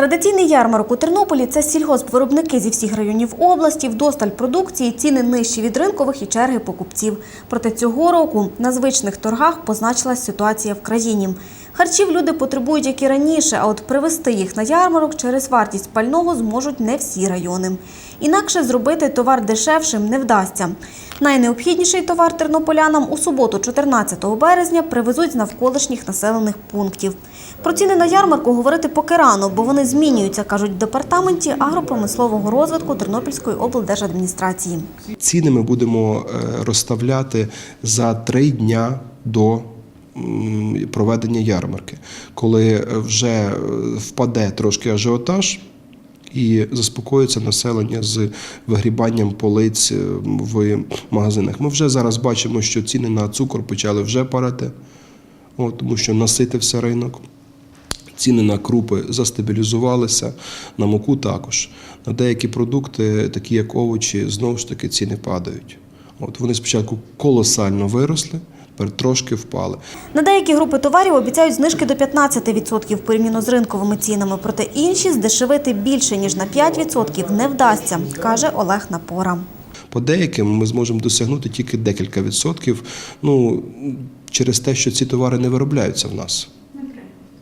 Традиційний ярмарок у Тернополі це сільгоспвиробники зі всіх районів області, вдосталь продукції, ціни нижчі від ринкових і черги покупців. Проте цього року на звичних торгах позначилась ситуація в країні. Харчів люди потребують, як і раніше, а от привезти їх на ярмарок через вартість пального зможуть не всі райони. Інакше зробити товар дешевшим не вдасться. Найнеобхідніший товар тернополянам у суботу, 14 березня, привезуть з навколишніх населених пунктів. Про ціни на ярмарку говорити поки рано, бо вони змінюються, кажуть в департаменті агропромислового розвитку Тернопільської облдержадміністрації. Ціни ми будемо е, розставляти за три дня до проведення ярмарки, коли вже е, впаде трошки ажіотаж. І заспокоїться населення з вигрібанням полиць е, в магазинах. Ми вже зараз бачимо, що ціни на цукор почали вже падати, от, тому що наситився ринок. Ціни на крупи застабілізувалися, на муку також. На деякі продукти, такі як овочі, знову ж таки ціни падають. От вони спочатку колосально виросли, тепер трошки впали. На деякі групи товарів обіцяють знижки до 15% порівняно з ринковими цінами, проте інші здешевити більше ніж на 5% не вдасться, каже Олег Напора. По деяким ми зможемо досягнути тільки декілька відсотків, ну, через те, що ці товари не виробляються в нас.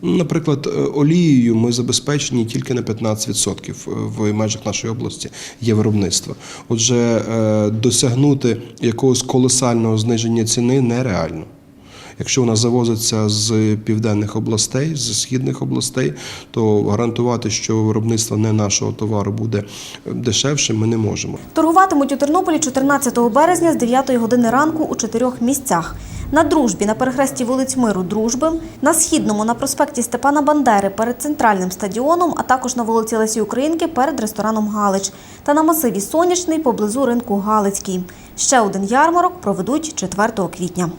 Наприклад, е, олією ми забезпечені тільки на 15% в межах нашої області є виробництво. Отже, е, досягнути якогось колосального зниження ціни нереально. Якщо вона завозиться з південних областей, з східних областей, то гарантувати, що виробництво не нашого товару буде дешевше, ми не можемо. Торгуватимуть у Тернополі 14 березня з 9 години ранку у чотирьох місцях. На дружбі на перехресті вулиць Миру Дружби, на східному на проспекті Степана Бандери перед центральним стадіоном, а також на вулиці Лесі Українки перед рестораном Галич та на масиві Сонячний поблизу ринку Галицький. Ще один ярмарок проведуть 4 квітня.